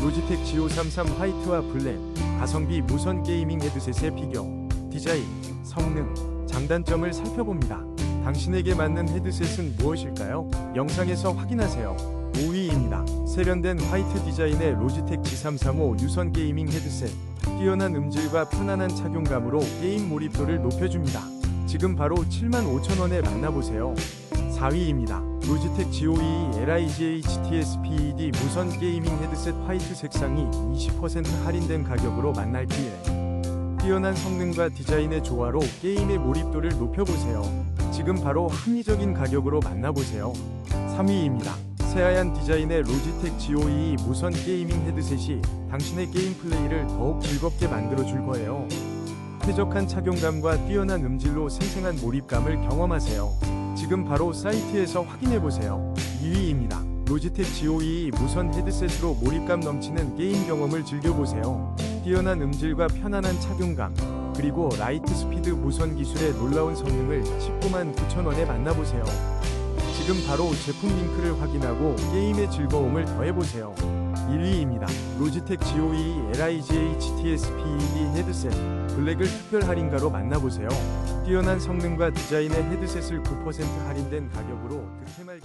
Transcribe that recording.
로지텍 G533 화이트와 블랙 가성비 무선 게이밍 헤드셋의 비교 디자인, 성능, 장단점을 살펴봅니다. 당신에게 맞는 헤드셋은 무엇일까요? 영상에서 확인하세요. 5위입니다. 세련된 화이트 디자인의 로지텍 G335 유선 게이밍 헤드셋. 뛰어난 음질과 편안한 착용감으로 게임 몰입도를 높여줍니다. 지금 바로 75,000원에 만나보세요. 4위입니다. 로지텍 G52 LIGH-TS-PED 무선 게이밍 헤드셋 화이트 색상이 20% 할인된 가격으로 만날기에 뛰어난 성능과 디자인의 조화로 게임의 몰입도를 높여보세요. 지금 바로 합리적인 가격으로 만나보세요. 3위입니다. 새하얀 디자인의 로지텍 G52 무선 게이밍 헤드셋이 당신의 게임 플레이를 더욱 즐겁게 만들어줄 거예요. 쾌적한 착용감과 뛰어난 음질로 생생한 몰입감을 경험하세요. 지금 바로 사이트에서 확인해보세요. 2위입니다. 로지텍 G52 무선 헤드셋으로 몰입감 넘치는 게임 경험을 즐겨보세요. 뛰어난 음질과 편안한 착용감, 그리고 라이트 스피드 무선 기술의 놀라운 성능을 19만 9천원에 만나보세요. 지금 바로 제품 링크를 확인하고 게임의 즐거움을 더해보세요. 1위입니다. 로지텍 G52 LIGH-TS-PED 헤드셋 블랙을 특별 할인가로 만나보세요. 뛰어난 성능과 디자인의 헤드셋을 9% 할인된 가격으로 득템할